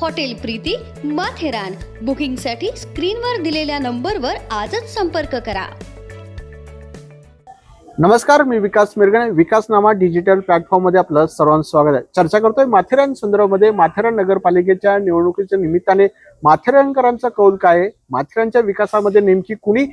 Hotel Preeti Matheran बुकिंगसाठी स्क्रीनवर दिलेल्या नंबरवर आजच संपर्क करा. नमस्कार मी विकास मिरगणे. विकासनामा डिजिटल प्लॅटफॉर्ममध्ये आपलं सर्वांचं स्वागत आहे. चर्चा करतोय माथेरान संदर्भामध्ये माथेरान नगरपालिकेच्या निवडणुकीच्या निमित्ताने माथेरानकरांचा कौल काय आहे? माथेरानच्या विकासामध्ये नेमकी कुणी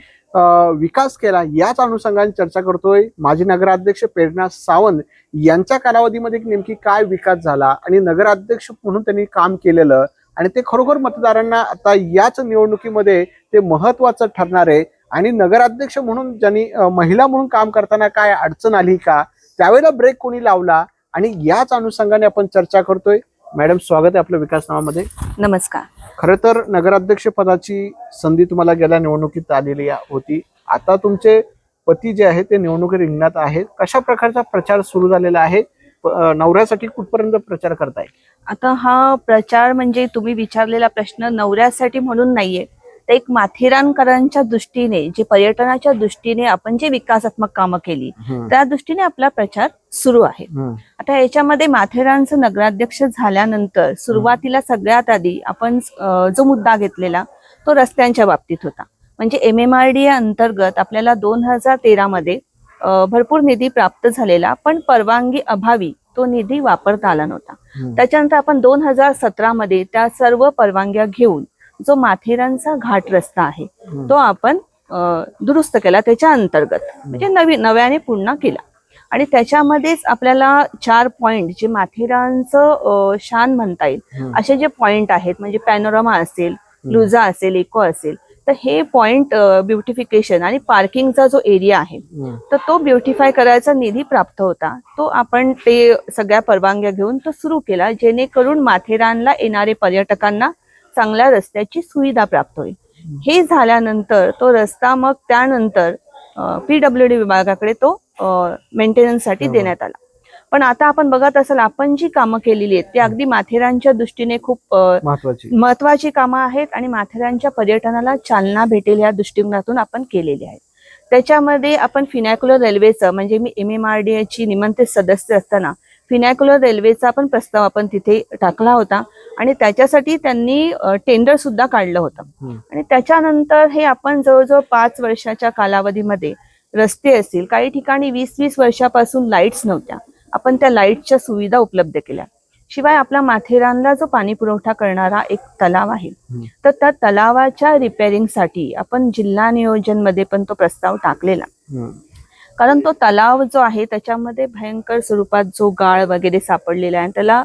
विकास केला याच अनुषंगाने चर्चा करतोय. माजी नगराध्यक्ष प्रेरणा सावंत यांच्या कालावधीमध्ये नेमकी काय विकास झाला आणि नगराध्यक्ष म्हणून त्यांनी काम केलेलं आणि ते खरोखर मतदारांना आता याच निवडणुकीमध्ये ते महत्वाचं ठरणार आहे. आणि नगराध्यक्ष म्हणून ज्यांनी महिला म्हणून काम करताना काय अडचण आली का? त्यावेळेला ब्रेक कोणी लावला? आणि याच अनुषंगाने आपण चर्चा करतोय. मॅडम स्वागत आहे आपलं विकास नावामध्ये नमस्कार. खरं तर नगराध्यक्ष पदाची संधी तुम्हाला गेल्या निवडणुकीत आलेली होती. आता तुमचे पती जे आहे ते निवडणुकी रिंगणात आहेत. कशा प्रकारचा प्रचार सुरू झालेला आहे? नवऱ्यासाठी कुठपर्यंत प्रचार करताय? आता हा प्रचार म्हणजे तुम्ही विचारलेला प्रश्न नवऱ्यासाठी म्हणून नाहीये. तर एक माथेरानकरांच्या दृष्टीने जे पर्यटनाच्या दृष्टीने आपण जे विकासात्मक कामं केली त्या दृष्टीने आपला प्रचार सुरू आहे. आता याच्यामध्ये माथेरानचं नगराध्यक्ष झाल्यानंतर सुरुवातीला सगळ्यात आधी आपण जो मुद्दा घेतलेला तो रस्त्यांच्या बाबतीत होता म्हणजे एम एम आर डी अंतर्गत आपल्याला दोन हजार तेरा मध्ये अं, भरपूर निधी प्राप्त झालेला पण परवानगी अभावी तो निधी वापरता आला नव्हता. त्याच्यानंतर आपण दोन हजार सतरा मध्ये त्या सर्व परवानग्या घेऊन जो माथेरानचा घाट रस्ता आहे. तो आपण दुरुस्त केला त्याच्या अंतर्गत म्हणजे नवीन नव्याने पुन्हा केला आणि त्याच्यामध्येच आपल्याला चार पॉइंट जे माथेरानचं शान म्हणता येईल. असे जे पॉइंट आहेत म्हणजे पॅनोरामा असेल लुझा असेल इको असेल तर हे पॉइंट ब्युटिफिकेशन आणि पार्किंगचा जो एरिया आहे. तर तो ब्युटिफाय करायचा निधी प्राप्त होता तो आपण ते सगळ्या परवानग्या घेऊन तो सुरू केला जेणेकरून माथेरानला येणारे पर्यटकांना चांगल्या रस्त्याची सुविधा प्राप्त होईल. हे झाल्यानंतर तो रस्ता मग त्यानंतर पीडब्ल्यू डी विभागाकडे तो मेंटेनन्ससाठी. देण्यात आला. पण आता आपण बघत असाल आपण जी कामं केलेली आहेत ती अगदी माथेरानच्या दृष्टीने खूप महत्वाची कामं आहेत आणि माथेरानच्या पर्यटनाला चालना भेटेल या दृष्टिकोनातून आपण केलेली आहेत त्याच्यामध्ये आपण फिनॅक्युलर रेल्वेचं म्हणजे मी एम एम आर डी ची निमंत्रित सदस्य असताना फिनॅक्युलर रेल्वेचा पण प्रस्ताव आपण तिथे टाकला होता आणि त्याच्यासाठी त्यांनी टेंडर सुद्धा काढलं होतं. आणि त्याच्यानंतर हे आपण जवळजवळ पाच वर्षाच्या कालावधीमध्ये रस्ते असतील काही ठिकाणी वीस वीस वर्षापासून लाईट्स नव्हत्या आपण त्या लाईटच्या सुविधा उपलब्ध केल्या शिवाय आपला माथेरानला जो पाणी पुरवठा करणारा एक तलाव आहे. तर त्या तलावाच्या रिपेअरिंगसाठी आपण जिल्हा नियोजनमध्ये पण तो प्रस्ताव टाकलेला. कारण तो तलाव जो आहे त्याच्यामध्ये भयंकर स्वरूपात जो गाळ वगैरे सापडलेला आहे त्याला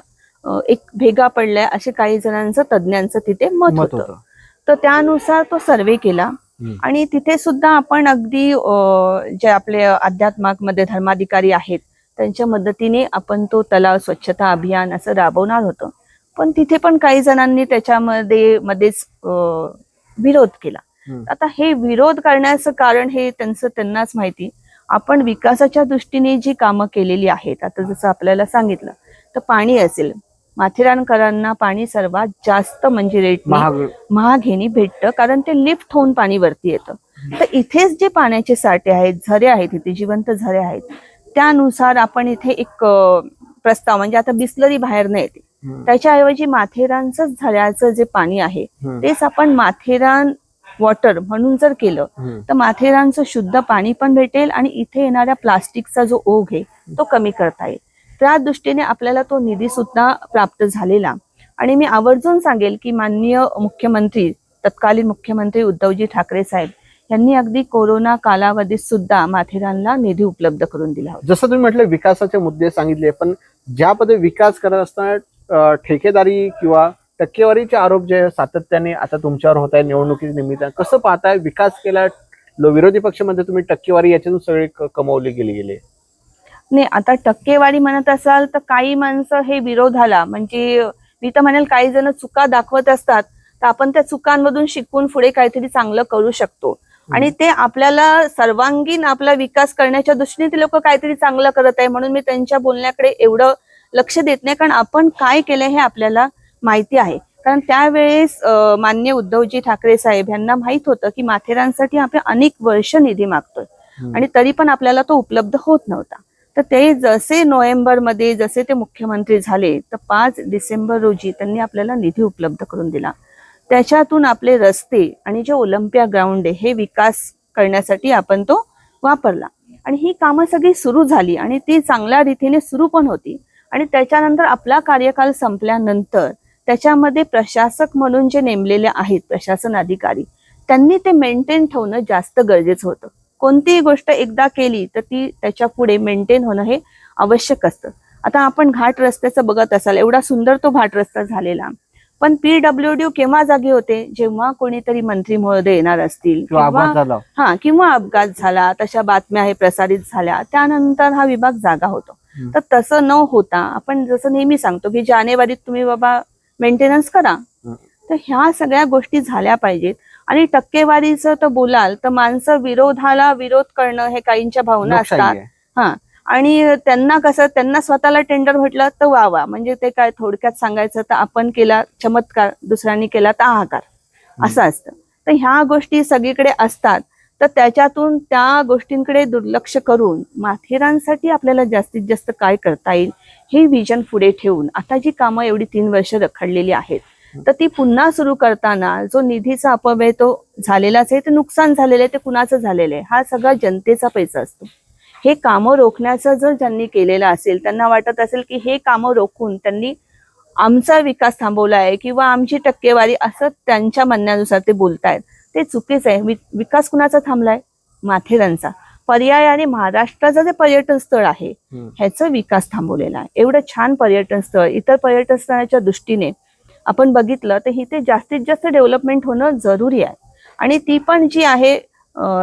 एक भेगा पडलाय असे काही जणांचं तज्ज्ञांचं तिथे मत होतं. तर त्यानुसार तो सर्वे केला. आणि तिथे सुद्धा आपण अगदी जे आपले अध्यात्माकमध्ये धर्माधिकारी आहेत त्यांच्या मदतीने आपण तो तलाव स्वच्छता अभियान असं राबवणार होतं. पण तिथे पण काही जणांनी त्याच्यामध्ये मध्येच विरोध केला. आता हे विरोध करण्याचं कारण हे त्यांचं त्यांनाच माहिती. आपण विकासाच्या दृष्टीने जी कामं केलेली आहेत आता जसं आपल्याला सांगितलं तर पाणी असेल माथेरानकरांना पाणी सर्वात जास्त म्हणजे रेट महाग महागेनी भेटतं कारण ते लिफ्ट होऊन पाणी वरती येतं तर इथेच जे पाण्याचे साठे आहेत झरे आहेत इथे जिवंत झरे आहेत त्यानुसार आपण इथे एक प्रस्ताव म्हणजे आता बिस्लरी बाहेर न येते. त्याच्याऐवजी माथेरानचं झऱ्याचं जे पाणी आहे. तेच आपण माथेरान वॉटर म्हणून जर केलं. तर माथेरानचं शुद्ध पाणी पण भेटेल आणि इथे येणाऱ्या प्लास्टिकचा जो ओघ आहे तो कमी करता येईल. त्या दृष्टीने आपल्याला तो निधी सुद्धा प्राप्त झालेला. आणि मी आवर्जून सांगेल की माननीय मुख्यमंत्री तत्कालीन मुख्यमंत्री उद्धवजी ठाकरे साहेब यांनी अगदी कोरोना कालावधीत सुद्धा माथेरानला निधी उपलब्ध करून दिला जसं तुम्ही म्हटलं विकासाचे मुद्दे सांगितले पण ज्या पद्धती विकास करत असताना ठेकेदारी किंवा टक्केवारीचे आरोप जे सातत्याने आता तुमच्यावर होत आहे निवडणुकी निमित्तानं कसं पाहताय? विकास केला विरोधी पक्षामध्ये तुम्ही टक्केवारी याच्यातून सगळे कमावली गेली गेली. नाही आता टक्केवारी म्हणत असाल तर काही माणसं हे विरोधाला म्हणजे मी तर म्हणेल काही जण चुका दाखवत असतात तर आपण त्या चुकांमधून शिकून पुढे काहीतरी चांगलं करू शकतो. आणि ते आपल्याला सर्वांगीण आपला विकास करण्याच्या दृष्टीने ते लोक काहीतरी चांगलं करत आहे म्हणून मी त्यांच्या बोलण्याकडे एवढं लक्ष देत नाही कारण आपण काय केलं हे आपल्याला माहिती आहे. कारण त्यावेळेस मान्य उद्धवजी ठाकरे साहेब यांना माहीत होतं की माथेरानसाठी आपण अनेक वर्ष निधी मागतोय. आणि तरी पण आपल्याला तो उपलब्ध होत नव्हता. तर ते जसे नोव्हेंबरमध्ये जसे ते मुख्यमंत्री झाले तर पाच डिसेंबर रोजी त्यांनी आपल्याला निधी उपलब्ध करून दिला. त्याच्यातून आपले रस्ते आणि जे ओलंपिया ग्राउंड आहे हे विकास करण्यासाठी आपण तो वापरला. आणि ही कामं सगळी सुरू झाली आणि ती चांगल्या रीतीने सुरू पण होती. आणि त्याच्यानंतर आपला कार्यकाल संपल्यानंतर त्याच्यामध्ये प्रशासक म्हणून जे नेमलेले आहेत प्रशासन अधिकारी त्यांनी ते मेंटेन ठेवणं जास्त गरजेचं होतं. कोणतीही गोष्ट एकदा केली तर ती त्याच्या पुढे मेंटेन होणं हे आवश्यक असतं. आता आपण घाट रस्त्याचं बघत असाल एवढा सुंदर तो घाट रस्ता झालेला. पण पीडब्ल्यू डी केव्हा जागे होते? जेव्हा कोणीतरी मंत्री महोदय येणार असतील किंवा हा किंवा अपघात झाला तशा बातम्या हे प्रसारित झाल्या त्यानंतर हा विभाग जागा होतो. तर तसं न होता आपण जसं नेहमी सांगतो की जानेवारीत तुम्ही बाबा मेंटेनन्स करा. तर ह्या सगळ्या गोष्टी झाल्या पाहिजेत. आणि टक्केवारीचं तर बोलाल तर माणसं विरोधाला विरोध करणं हे काहींच्या भावना असतात. हा. आणि त्यांना कसं त्यांना स्वतःला टेंडर म्हटलं तर वा वा म्हणजे ते काय थोडक्यात सांगायचं तर आपण केला चमत्कार दुसऱ्यांनी केला तर आहाकार असं असतं. तर ह्या गोष्टी सगळीकडे असतात. तर त्याच्यातून त्या गोष्टींकडे दुर्लक्ष करून माथेरांसाठी आपल्याला जास्तीत जास्त काय करता येईल? हे विजन पुढे ठेवून आता जी कामं एवढी तीन वर्ष रखडलेली आहेत तर ती पुन्हा सुरू करताना जो निधीचा अपव्यय तो झालेलाच आहे ते नुकसान झालेलं आहे ते कुणाचं झालेलं आहे हा सगळा जनतेचा पैसा असतो. हे कामं रोखण्याचं जर ज्यांनी केलेलं असेल त्यांना वाटत असेल की हे कामं रोखून त्यांनी आमचा विकास थांबवला आहे किंवा आमची टक्केवारी असं त्यांच्या म्हणण्यानुसार ते बोलतायत ते चुकीचं आहे. विकास कुणाचा थांबलाय? माथेरांचा पर्याय आणि महाराष्ट्राचं जे पर्यटन स्थळ आहे. ह्याचा विकास थांबवलेला आहे. एवढं छान पर्यटन स्थळ इतर पर्यटन स्थळाच्या दृष्टीने आपण बघितलं तर इथे जास्तीत जास्त डेव्हलपमेंट होणं जरुरी आहे. आणि ती पण जी आहे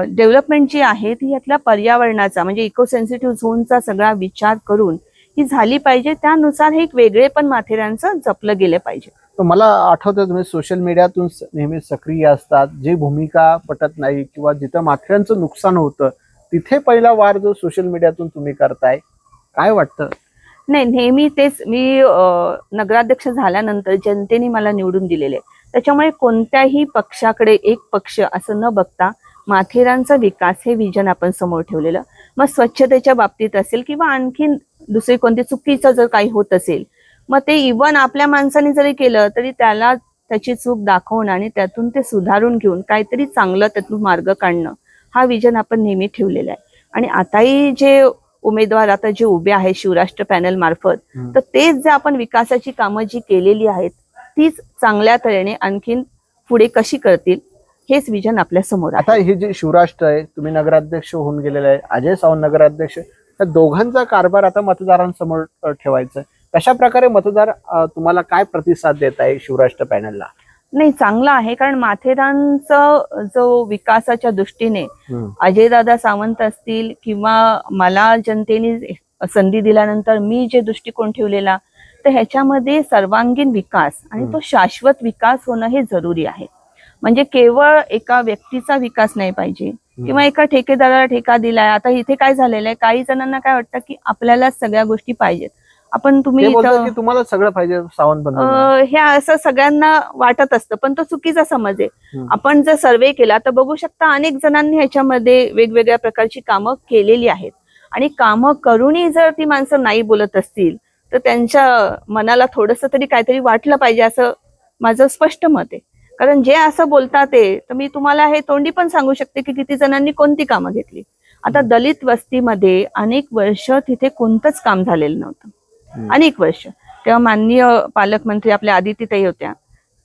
डेव्हलपमेंट जी आहे ती यातल्या पर्यावरणाचा म्हणजे इको सेन्सिटिव्ह झोनचा सगळा विचार करून ही झाली पाहिजे. त्यानुसार हे एक वेगळे पण माथेरानचं जपलं गेलं पाहिजे. मला आठवतं तुम्ही सोशल मीडियातून नेहमी सक्रिय असतात. जी भूमिका पटत नाही किंवा जिथं माथेरांचं नुकसान होतं तिथे पहिला वार जो सोशल मीडियातून तुम्ही करताय काय वाटतं? नाही नेहमी तेच मी नगराध्यक्ष झाल्यानंतर जनतेने मला निवडून दिलेले. त्याच्यामुळे कोणत्याही पक्षाकडे एक पक्ष असं न बघता माथेरानचा विकास हे विजन आपण समोर ठेवलेलं. मग स्वच्छतेच्या बाबतीत असेल किंवा आणखीन दुसरी कोणती चुकीचं जर काही होत असेल मग ते इवन आपल्या माणसाने जरी केलं तरी त्याला त्याची चूक दाखवणं आणि त्यातून ते सुधारून घेऊन काहीतरी चांगलं त्यातून मार्ग काढणं. हा विजन आपण नेहमी ठेवलेला आहे. आणि आताही जे उमेदवार आता जे उभे आहेत शिवराष्ट्र पॅनल मार्फत. तर तेच जे आपण विकासाची कामं जी केलेली आहेत तीच चांगल्या तऱ्हेने आणखीन पुढे कशी करतील हेच विजन आपल्यासमोर आता हे जे शिवराष्ट्र आहे तुम्ही नगराध्यक्ष होऊन गेलेले आहे अजय सावंत नगराध्यक्ष त्या दोघांचा कारभार आता मतदारांसमोर ठेवायचा कशा प्रकारे मतदार तुम्हाला काय प्रतिसाद देत आहे शिवराष्ट्र पॅनलला? नाही चांगलं आहे. कारण माथेरानचं जो विकासाच्या दृष्टीने अजयदादा सावंत असतील किंवा मला जनतेने संधी दिल्यानंतर मी जे दृष्टिकोन ठेवलेला तर ह्याच्यामध्ये सर्वांगीण विकास आणि तो शाश्वत विकास होणं हे जरुरी आहे. म्हणजे केवळ एका व्यक्तीचा विकास नाही पाहिजे किंवा एका ठेकेदाराला ठेका दिलाय. आता इथे काय झालेलं आहे? काही जणांना काय वाटतं की आपल्याला सगळ्या गोष्टी पाहिजेत. आपण तुम्ही तुम्हाला सगळं पाहिजे सावंत बनवून. हे असं सगळ्यांना वाटत असतं पण तो चुकीचा समज आहे. आपण जर सर्वे केला तर बघू शकता अनेक जणांनी ह्याच्यामध्ये वेगवेगळ्या प्रकारची कामं केलेली आहेत. आणि कामं करूनही जर ती माणसं नाही बोलत असतील तर त्यांच्या मनाला थोडस तरी काहीतरी वाटलं पाहिजे असं माझं स्पष्ट मत आहे. कारण जे असं बोलतात ते तर मी तुम्हाला हे तोंडी पण सांगू शकते की किती जणांनी कोणती कामं घेतली. आता दलित वस्तीमध्ये अनेक वर्ष तिथे कोणतंच काम झालेलं नव्हतं. अनेक वर्ष. तेव्हा माननीय पालकमंत्री आपल्या आदितीताई होत्या.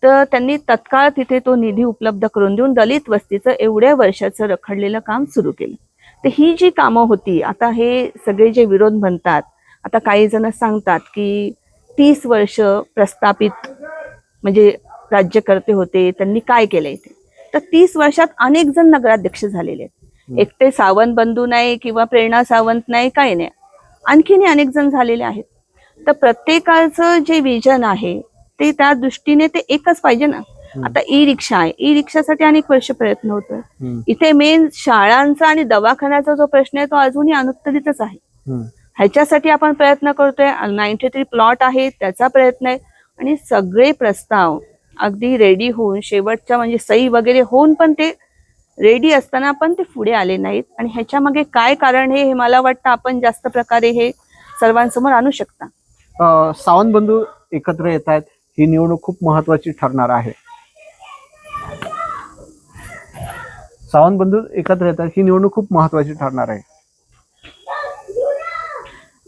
तर त्यांनी तत्काळ तिथे तो निधी उपलब्ध करून देऊन दलित वस्तीचं एवढ्या वर्षाचं रखडलेलं काम सुरू केलं. तर ही जी कामं होती आता हे सगळे जे विरोध म्हणतात आता काही जण सांगतात की तीस वर्ष प्रस्थापित म्हणजे राज्यकर्ते होते त्यांनी काय केलं इथे? तर तीस वर्षात अनेक जण नगराध्यक्ष झालेले आहेत. एकटे सावंत बंधू नाही किंवा प्रेरणा सावंत नाही काही नाही. आणखीनही अनेक जण झालेले आहेत. तर प्रत्येकाचं जे विजन आहे ते त्या दृष्टीने ते एकच पाहिजे ना. आता ई रिक्षा आहे. ई रिक्षासाठी अनेक वर्ष प्रयत्न होतोय. इथे मेन शाळांचा आणि दवाखान्याचा जो प्रश्न आहे तो अजूनही अनुत्तरितच आहे. ह्याच्यासाठी आपण प्रयत्न करतोय. नाईन्टी थ्री प्लॉट आहे त्याचा प्रयत्न आहे. आणि सगळे प्रस्ताव अगदी रेडी होऊन शेवटच्या म्हणजे सही वगैरे होऊन पण ते रेडी असताना पण ते पुढे आले नाहीत. आणि ह्याच्या मागे काय कारण हे मला वाटतं आपण जास्त प्रकारे हे सर्वांसमोर आणू शकता. सावंत बंधू एकत्र येत आहेत. ही निवडणूक खूप महत्वाची ठरणार आहे. सावंत बंधू एकत्र येतात. ही निवडणूक खूप महत्वाची ठरणार आहे.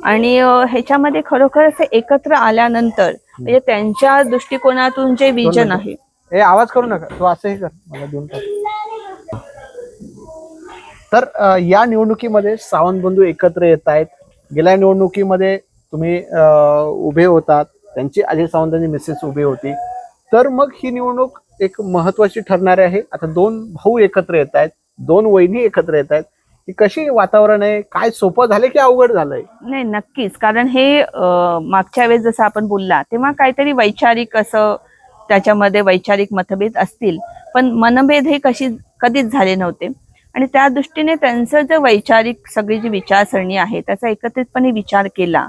आणि ह्याच्यामध्ये खरोखर असे एकत्र आल्यानंतर म्हणजे त्यांच्या दृष्टिकोनातून जे विजन. आहे. ए आवाज करू नका. तू असं हे कर. मला देऊन टाक. तर अ, या निवडणुकीमध्ये सावंत बंधू एकत्र येत आहेत. गेल्या निवडणुकीमध्ये तुम्ही उभे होतात. त्यांची अजय सावंतांची मिसेस उभी होती. तर मग ही निवडणूक एक महत्वाची ठरणार आहे. आता दोन भाऊ एकत्र येत आहेत. दोन वहिनी एकत्र येत आहेत. ही कशी वातावरण आहे? काय सोपं झालं की अवघड झालंय? नाही नक्कीच. कारण हे मागच्या वेळेस जसं आपण बोलला तेव्हा काहीतरी वैचारिक असं त्याच्यामध्ये वैचारिक मतभेद असतील. पण मनभेद हे कशी कधीच झाले नव्हते. आणि त्या दृष्टीने त्यांचं जे वैचारिक सगळी जी विचारसरणी आहे त्याचा एकत्रितपणे विचार केला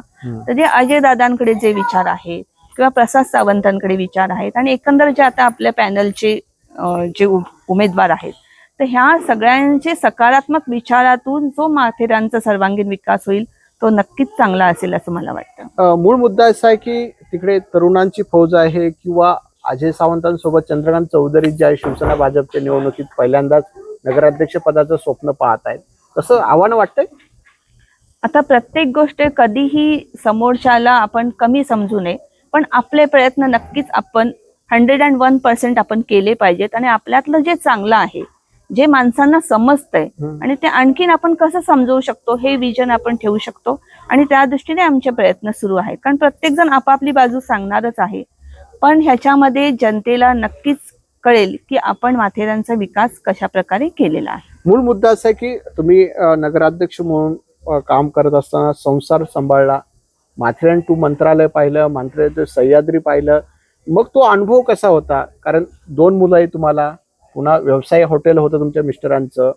तर जे अजय दादांकडे जे विचार आहेत किंवा प्रसाद सावंतांकडे विचार आहेत आणि एकंदर जे आता आपल्या पॅनलचे जे उमेदवार आहेत तर ह्या सगळ्यांचे सकारात्मक विचारातून जो माथेरानचा सर्वांगीण विकास होईल तो नक्कीच चांगला असेल असं मला वाटतं. मूळ मुद्दा असा आहे की तिकडे तरुणांची फौज आहे किंवा अजय सावंतांसोबत चंद्रकांत चौधरी जे आहे शिवसेना भाजपच्या निवडणुकीत पहिल्यांदाच नगराध्यक्ष पदाचं स्वप्न पाहत आहेत. तसं आव्हान वाटतंय? आता प्रत्येक गोष्ट कधीही समोरच्याला आपण कमी समजू नये पण आपले प्रयत्न नक्कीच आपण हंड्रेड अँड वन पर्सेंट आपण केले पाहिजेत आणि आपल्यातलं जे चांगलं आहे जे माणसांना समजतंय. आणि ते आणखीन आपण कसं समजवू शकतो हे विजन आपण ठेवू शकतो आणि त्या दृष्टीने आमचे प्रयत्न सुरू आहेत. कारण प्रत्येक जण आपापली बाजू सांगणारच आहे. पण ह्याच्यामध्ये जनतेला नक्कीच कळेल की आपण माथेरानचा विकास कशा प्रकारे केलेला आहे. मूळ मुद्दा असा आहे की तुम्ही नगराध्यक्ष म्हणून काम करत असताना संसार सांभाळला माथेरान टू मंत्रालय पाहिलं मंत्रालय सह्याद्री पाहिलं मग तो अनुभव कसा होता? कारण दोन मुलं आहे तुम्हाला पुन्हा व्यवसाय हॉटेल होतं तुमच्या मिस्टरांचं.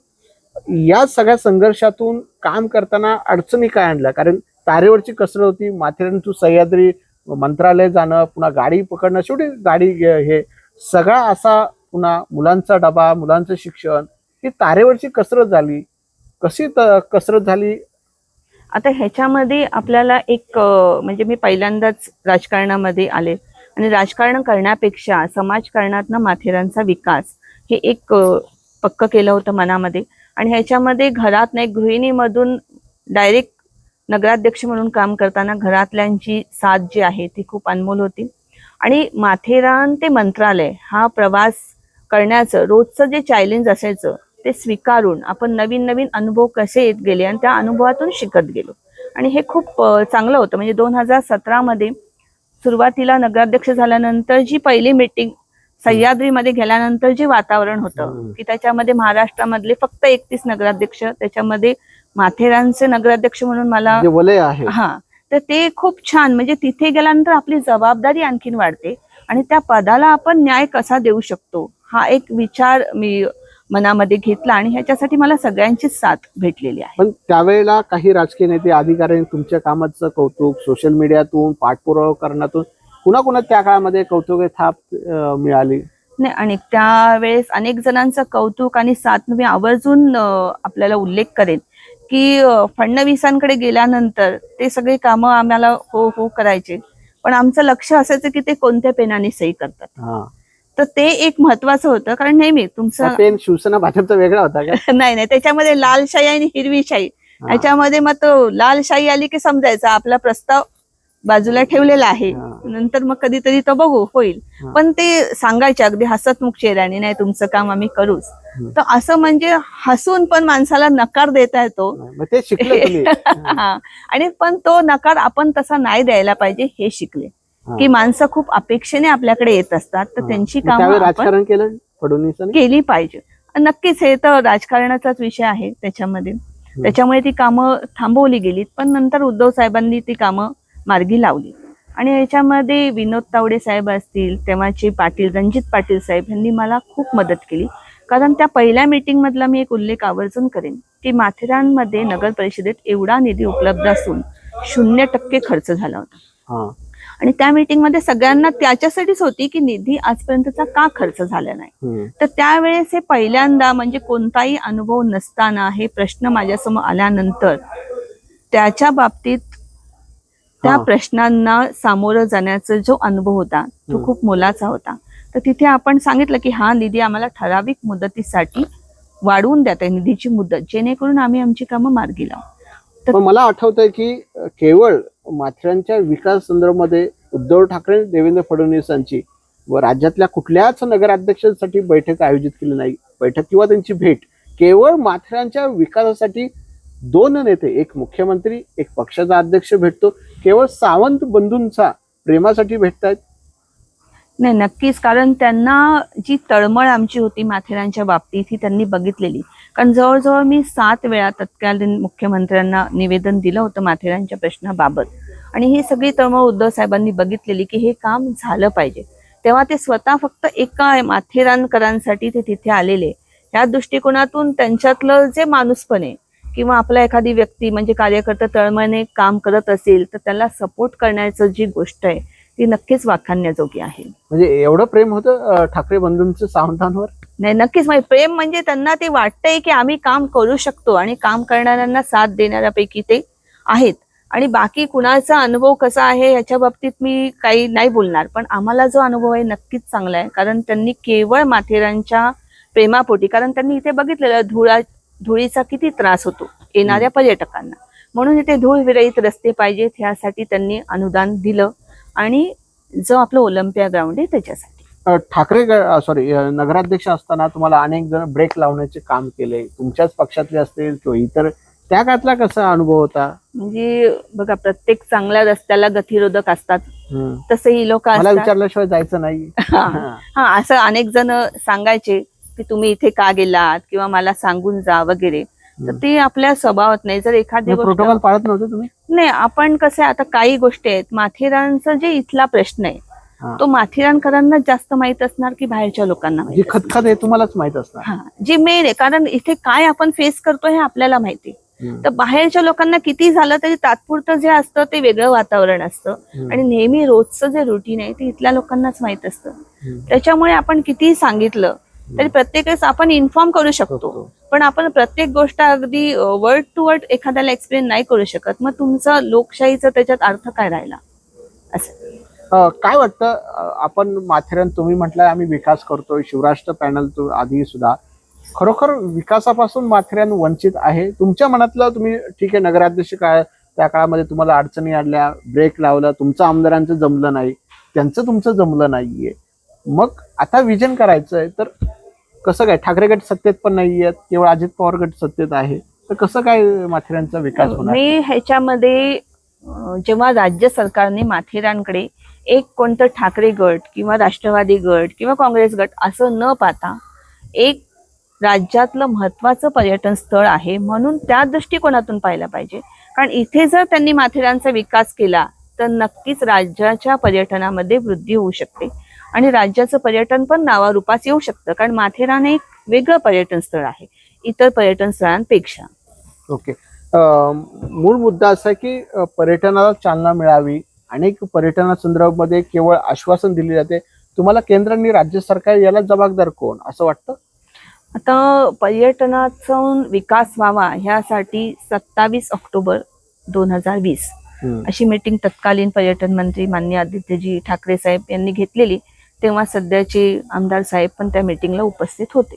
या सगळ्या संघर्षातून काम करताना अडचणी काय आणल्या? कारण तारेवरची कसरत होती माथेरान टू सह्याद्री मंत्रालय जाणं पुन्हा गाडी पकडणं शेवटी गाडी हे सगळा असा पुन्हा मुलांचा डबा मुलांचं शिक्षण ही तारेवरची कसरत झाली. कशी कसरत झाली? आता ह्याच्यामध्ये आपल्याला एक म्हणजे मी पहिल्यांदाच राजकारणामध्ये आले. आणि राजकारण करण्यापेक्षा समाजकारणातनं माथेरानचा विकास हे एक पक्क केलं होतं मनामध्ये. आणि ह्याच्यामध्ये घरात नाही गृहिणीमधून डायरेक्ट नगराध्यक्ष म्हणून काम करताना घरातल्यांची साथ जी आहे ती खूप अनमोल होती. आणि माथेरान ते मंत्रालय हा प्रवास करण्याचं रोजचं जे चॅलेंज असायचं ते स्वीकारून आपण नवीन नवीन अनुभव कसे येत गेले आणि त्या अनुभवातून शिकत गेलो. आणि हे खूप चांगलं होतं. म्हणजे दोन हजार सतरामध्ये सुरुवातीला नगराध्यक्ष झाल्यानंतर जी पहिली मीटिंग सह्याद्रीमध्ये गेल्यानंतर जे वातावरण होतं. की त्याच्यामध्ये महाराष्ट्रामधले फक्त एकतीस नगराध्यक्ष त्याच्यामध्ये माथेरानचे नगराध्यक्ष म्हणून मला हा. तर ते खूप छान म्हणजे तिथे गेल्यानंतर आपली जबाबदारी आणखीन वाढते आणि त्या पदाला आपण न्याय कसा देऊ शकतो हा एक विचार मी मनामध्ये घेतला आणि ह्याच्यासाठी मला सगळ्यांचीच साथ भेटलेली आहे. पण त्यावेळेला काही राजकीय नेते अधिकाऱ्यांनी तुमच्या कामाचं कौतुक सोशल मीडियातून पाठपुरावा करण्यातून कुणा कुणा त्या काळामध्ये कौतुक थाप मिळाली? नाही आणि त्यावेळेस अनेक जणांचं कौतुक आणि साथ मी आवर्जून आपल्याला उल्लेख करेन. की फडणवीसांकडे गेल्यानंतर ते सगळे कामं आम्हाला हो हो करायचे. पण आमचं लक्ष असायचं की ते कोणत्या पेनाने सही करतात. हा. तर ते एक महत्वाचं होतं कारण नेहमी तुमचं पेन शिवसेना भाजपचा वेगळा होता नाही नाही त्याच्यामध्ये लाल शाही आणि हिरवी शाही हा. याच्यामध्ये मग तो लाल शाही आली की समजायचं आपला प्रस्ताव बाजूला ठेवलेला आहे. नंतर मग कधीतरी तो बघू होईल. पण ते सांगायचे अगदी हसतमुख चेहऱ्याने नाही तुमचं काम आम्ही करूच. तर असं म्हणजे हसून पण माणसाला नकार देता येतो हा. आणि पण तो नकार आपण तसा नाही द्यायला पाहिजे हे शिकले. की माणसं खूप अपेक्षेने आपल्याकडे येत असतात तर. त्यांची कामं केली पाहिजे नक्कीच हे तर राजकारणाचाच विषय आहे त्याच्यामध्ये त्याच्यामुळे ती कामं थांबवली गेलीत पण नंतर उद्धव साहेबांनी ती कामं मार्गी लावली. आणि याच्यामध्ये विनोद तावडे साहेब असतील तेव्हाचे पाटील रणजित पाटील साहेब यांनी मला खूप मदत केली. कारण त्या पहिल्या मीटिंग मधला मी एक उल्लेख आवर्जून करेन की माथेरानमध्ये नगर परिषदेत एवढा निधी उपलब्ध असून शून्य टक्के खर्च झाला होता. आणि त्या मीटिंगमध्ये सगळ्यांना त्याच्यासाठीच होती की निधी आजपर्यंतचा का खर्च झाला नाही. तर त्यावेळेस हे पहिल्यांदा म्हणजे कोणताही अनुभव नसताना हे प्रश्न माझ्यासमोर आल्यानंतर त्याच्या बाबतीत त्या. प्रश्नांना सामोरं जाण्याचा जो अनुभव होता तो. खूप मोलाचा होता तर तिथे आपण सांगितलं की हा निधी आम्हाला ठराविक मुदतीसाठी वाढवून द्यात आहे निधीची मुदत जेणेकरून आम्ही आमची कामं मार्गी लावू पण मला आठवतंय की अ, केवळ माथेरानच्या विकास संदर्भामध्ये उद्धव ठाकरे देवेंद्र फडणवीसांची व राज्यातल्या कुठल्याच नगराध्यक्षांसाठी बैठक आयोजित केली नाही बैठक किंवा त्यांची भेट केवळ माथेरानच्या विकासासाठी दोन नेते एक मुख्यमंत्री एक पक्षाचा अध्यक्ष भेटतो केवळ सावंत बंधूंचा प्रेमासाठी भेटतायत? नाही नक्कीच. कारण त्यांना जी तळमळ आमची होती माथेरानच्या बाबतीत ही त्यांनी बघितलेली. कारण जवळजवळ मी सात वेळा तत्कालीन मुख्यमंत्र्यांना निवेदन दिलं होतं माथेरानच्या प्रश्नाबाबत. आणि ही सगळी तळमळ उद्धव साहेबांनी बघितलेली की हे काम झालं पाहिजे. तेव्हा ते स्वतः फक्त एका माथेरानकरांसाठी ते तिथे आलेले. या दृष्टिकोनातून त्यांच्यातलं जे माणूसपण आहे किंवा आपला एखादी व्यक्ती म्हणजे कार्यकर्ता तळमळने काम करत असेल तर त्याला सपोर्ट करण्याचं जी गोष्ट आहे ती नक्कीच वाखाणण्याजोगी आहे. म्हणजे एवढं प्रेम होतं ठाकरे बंधूंचं सावंतांवर नाही नक्कीच. म्हणजे प्रेम म्हणजे त्यांना ते वाटतंय की आम्ही काम करू शकतो आणि काम करणाऱ्यांना साथ देणाऱ्यापैकी ते आहेत. आणि बाकी कुणाचा अनुभव कसा आहे याच्या बाबतीत मी काही नाही बोलणार. पण आम्हाला जो अनुभव आहे नक्कीच चांगला आहे. कारण त्यांनी केवळ माथेरानच्या प्रेमापोटी कारण त्यांनी इथे बघितलेलं धुळा धुळीचा किती त्रास होतो? येणाऱ्या पर्यटकांना. म्हणून इथे धूळ विरहित रस्ते पाहिजेत ह्यासाठी त्यांनी अनुदान दिलं आणि जो आपलं ओलंपिया ग्राउंड आहे त्याच्यासाठी. ठाकरे सॉरी नगराध्यक्ष असताना तुम्हाला अनेक जण ब्रेक लावण्याचे काम केले. तुमच्याच पक्षातले असतील किंवा इतर त्या काळातला कसा अनुभव होता? म्हणजे बघा प्रत्येक चांगल्या रस्त्याला गतिरोधक असतात. हम्म. तसे ही लोक विचारल्याशिवाय जायचं नाही. हा असं अनेक जण सांगायचे. की तुम्ही इथे का गेलात किंवा मला सांगून जा वगैरे तर ते आपल्या स्वभावात नाही जर एखादी गोष्ट प्रोटोकॉल पाळत नव्हते तुम्ही नाही आपण कसं आता काही गोष्टी आहेत माथेरानचा जे इथला प्रश्न आहे. तो माथेरानकरांना जास्त माहीत असणार की बाहेरच्या लोकांना. खतखत आहे तुम्हालाच माहीत असणार हा जे मेन आहे कारण इथे काय आपण फेस करतो हे आपल्याला माहिती. तर बाहेरच्या लोकांना किती झालं तरी तात्पुरतं जे असतं ते वेगळं वातावरण असतं. आणि नेहमी रोजचं जे रुटीन आहे ते इथल्या लोकांनाच माहीत असतं. त्याच्यामुळे आपण कितीही सांगितलं तरी प्रत्येक वेळेस आपण इन्फॉर्म करू शकतो. पण आपण प्रत्येक गोष्ट अगदी वर्ड टू वर्ड एखाद्याला एक्सप्लेन नाही करू शकत. मग तुमचं लोकशाहीचा त्याच्यात अर्थ काय राहिला? असं. काय वाटतं? आपण माथेरान तुम्ही म्हटलं आम्ही विकास करतोय. शिवराष्ट्र पॅनल तो आधी सुद्धा. खरोखर विकासापासून माथेरान वंचित आहे? तुमच्या मनातलं तुम्ही ठीक आहे नगराध्यक्ष काय त्या काळामध्ये तुम्हाला अडचणी आल्या ब्रेक लावला तुमचं आमदारांचं जमलं नाही. त्यांचं तुमचं जमलं नाहीये. मग आता विजन करायचं आहे तर कसं काय? ठाकरे गट सत्तेत पण नाही आहेत केवळ अजित पवार गट सत्तेत आहे. तर कसं काय माथेरानचा विकास होणार? मी ह्याच्यामध्ये जेव्हा राज्य सरकारने माथेरानकडे एक कोणतं ठाकरे गट किंवा राष्ट्रवादी गट किंवा काँग्रेस गट असं न पाहता एक राज्यातलं महत्वाचं पर्यटन स्थळ आहे म्हणून त्या दृष्टिकोनातून पाहिलं पाहिजे. कारण इथे जर त्यांनी माथेरानचा विकास केला तर नक्कीच राज्याच्या पर्यटनामध्ये वृद्धी होऊ शकते. आणि राज्याचं पर्यटन पण नावारूपास येऊ शकतं कारण माथेरान एक वेगळं पर्यटन स्थळ आहे इतर पर्यटन स्थळांपेक्षा. ओके. मूळ मुद्दा असा की पर्यटनाला चालना मिळावी अनेक पर्यटनासंदर्भामध्ये केवळ आश्वासन दिले जाते. तुम्हाला केंद्र आणि राज्य सरकार याला जबाबदार कोण असं वाटतं? आता पर्यटनाचा विकास व्हावा ह्यासाठी सत्तावीस ऑक्टोबर दोन हजार वीस अशी मीटिंग तत्कालीन पर्यटन मंत्री मान्य आदित्यजी ठाकरे साहेब यांनी घेतलेली. तेव्हा सध्याचे आमदार साहेब पण त्या मीटिंगला उपस्थित होते.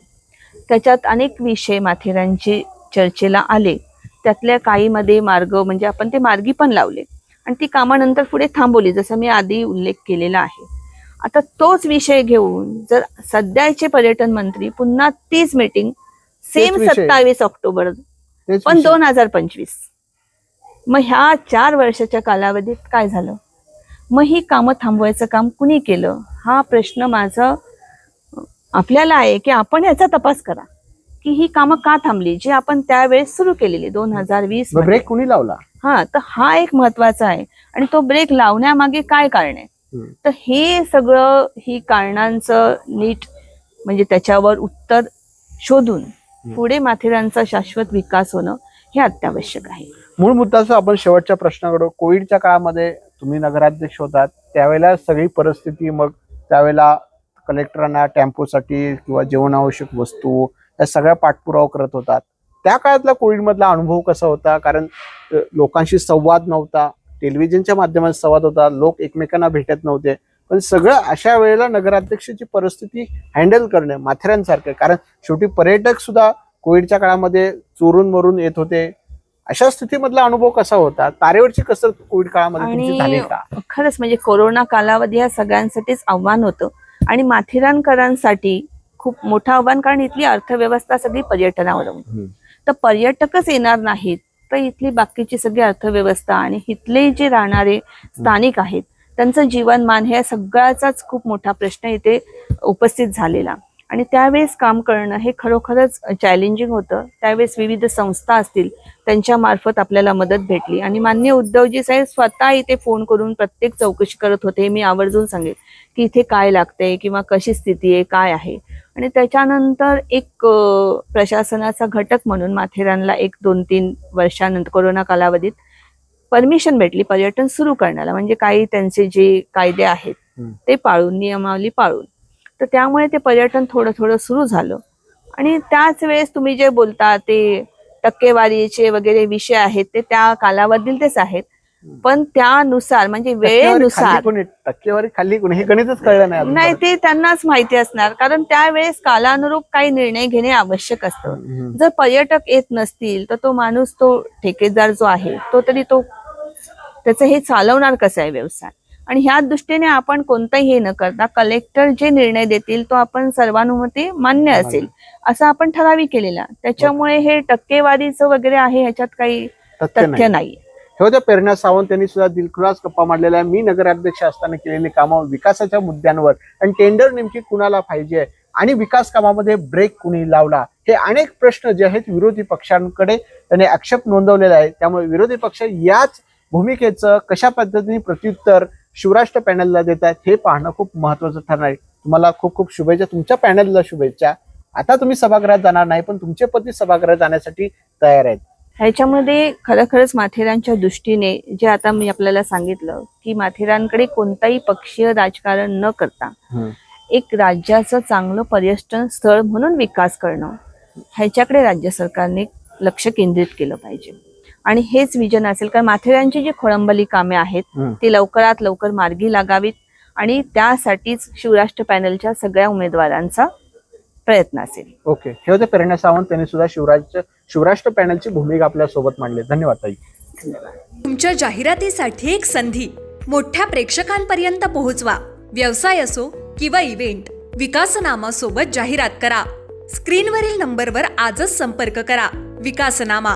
त्याच्यात अनेक विषय माथेरानचे चर्चेला आले. त्यातल्या काहीमध्ये मार्ग म्हणजे आपण ते मार्गी पण लावले. आणि ती कामानंतर पुढे थांबवली जसं मी आधी उल्लेख केलेला आहे. आता तोच विषय घेऊन जर सध्याचे पर्यटन मंत्री पुन्हा तीच मीटिंग सेम. सत्तावीस ऑक्टोबर पण. दोन हजार पंचवीस. मग ह्या चार वर्षाच्या कालावधीत काय झालं? मग ही कामं थांबवायचं काम कुणी केलं? हा प्रश्न माझा आपल्याला आहे की आपण याचा तपास करा. की ही कामं का थांबली? जी आपण त्यावेळेस सुरू केलेली दोन हजार वीस ब्रेक कुणी लावला? हा तर हा एक महत्त्वाचा आहे. आणि तो ब्रेक लावण्यामागे काय कारण आहे. तर हे सगळं ही कारणांचं नीट म्हणजे त्याच्यावर उत्तर शोधून पुढे माथेरानचा शाश्वत विकास होणं हे अत्यावश्यक आहे. मूळ मुद्दाचं आपण शेवटच्या प्रश्नाकडे कोविडच्या काळामध्ये तुम्ही नगराध्यक्ष होतात त्यावेळेला सगळी परिस्थिती मग त्यावेळेला कलेक्टरांना टेम्पोसाठी किंवा जीवनावश्यक वस्तू या सगळ्या पाठपुरावा करत होतात. त्या काळातला कोविडमधला अनुभव कसा होता? कारण लोकांशी संवाद नव्हता टेलिव्हिजनच्या माध्यमात संवाद होता लोक एकमेकांना भेटत नव्हते. पण सगळं अशा वेळेला नगराध्यक्षाची परिस्थिती हँडल करणे माथेरानसारखं कारण शेवटी पर्यटक सुद्धा कोविडच्या काळामध्ये चोरून मरून येत होते. अशा स्थितीमधला अनुभव कसा होता? तारेवरची कसरत कोविड काळामध्ये तुमची झाली आणि का? खरंच म्हणजे कोरोना कालावधी हा सगळ्यांसाठीच आव्हान होतं. आणि माथेरानकरांसाठी खूप मोठं आव्हान कारण इथली अर्थव्यवस्था सगळी पर्यटनावर हम्म. तर पर्यटकच येणार नाहीत तर इथली बाकीची सगळी अर्थव्यवस्था आणि इथले जे राहणारे स्थानिक आहेत त्यांचं जीवनमान हे सगळ्याचाच खूप मोठा प्रश्न इथे उपस्थित झालेला. आणि त्यावेळेस काम करणं हे खरोखरच चॅलेंजिंग होतं. त्यावेळेस विविध संस्था असतील त्यांच्या मार्फत आपल्याला मदत भेटली. आणि मान्य उद्धवजी साहेब स्वतः इथे फोन करून प्रत्येक चौकशी करत होते मी आवर्जून सांगेन की इथे काय लागतंय किंवा कशी स्थिती आहे काय आहे. आणि त्याच्यानंतर एक प्रशासनाचा घटक म्हणून माथेरानला एक दोन तीन वर्षानंतर कोरोना कालावधीत परमिशन भेटली पर्यटन सुरू करण्याला. म्हणजे काही त्यांचे जे कायदे आहेत. ते पाळून नियमावली पाळून. तर त्यामुळे ते पर्यटन थोडं थोडं सुरू झालं. आणि त्याच वेळेस तुम्ही जे बोलता ते टक्केवारीचे वगैरे विषय आहेत ते त्या कालावधीतच आहेत. पण त्यानुसार म्हणजे वेळेनुसार टक्केवारी कोणी? हे गणितच कळलं नाही नाही. ते त्यांनाच माहिती असणार. कारण त्यावेळेस कालानुरूप काही निर्णय घेणे आवश्यक असतं. जर पर्यटक येत नसतील तर तो माणूस तो ठेकेदार जो आहे तो तरी तो त्याचं हे चालवणार कसं आहे व्यवसाय? आणि ह्या दृष्टीने आपण कोणताही हे न करता कलेक्टर जे निर्णय देतील तो आपण सर्वानुमते मान्य असेल असं आपण ठराविक केलेला. त्याच्यामुळे हे टक्केवारीचं वगैरे आहे ह्याच्यात काही तथ्य नाही तथ्य नाही. हे होत्या प्रेरणा सावंत यांनी सुद्धा दिलखुलास गप्पा मांडलेल्या आहे. मी नगराध्यक्ष असताना केलेली कामं विकासाच्या मुद्द्यांवर आणि टेंडर नेमकी कुणाला पाहिजे आणि विकास कामामध्ये ब्रेक कुणी लावला हे अनेक प्रश्न जे आहेत विरोधी पक्षांकडे त्यांनी आक्षेप नोंदवलेला आहे. त्यामुळे विरोधी पक्ष याच भूमिकेचं कशा पद्धतीने प्रत्युत्तर शिवराष्ट्र पॅनलला देत आहेत. हे पाहणं खूप महत्वाचं ठरणार आहे. तुम्हाला खूप खूप शुभेच्छा. तुमच्या पॅनलला शुभेच्छा. आता तुम्ही सभागृहात जाणार नाही पण तुमचे पती सभागृहात जाण्यासाठी तयार आहेत. ह्याच्यामध्ये खरोखरच माथेरानच्या दृष्टीने जे आता मी आपल्याला सांगितलं की माथेरानकडे कोणताही पक्षीय राजकारण न करता एक राज्याचं चांगलं पर्यटन स्थळ म्हणून विकास करणं ह्याच्याकडे राज्य सरकारने लक्ष केंद्रित केलं पाहिजे. आणि हेच विजन असेल. कारण माथेरानची जी खोळंबली कामे आहेत. ती लवकरात लवकर मार्गी लागावीत आणि त्यासाठीच शिवराष्ट्र पॅनलच्या सगळ्या उमेदवारांचा प्रयत्न असेल. ओके. हे होते प्रेरणा सावंत. त्यांनी सुद्धा शिवराज शिवराष्ट्र पॅनलची भूमिका आपल्यासोबत मांडली. धन्यवाद ताई. तुमच्या जाहिरातीसाठी एक संधी. मोठ्या प्रेक्षकांपर्यंत पोहोचवा. व्यवसाय असो किंवा इव्हेंट विकासनामा सोबत जाहिरात करा. स्क्रीनवरील नंबरवर आजच संपर्क करा. विकासनामा.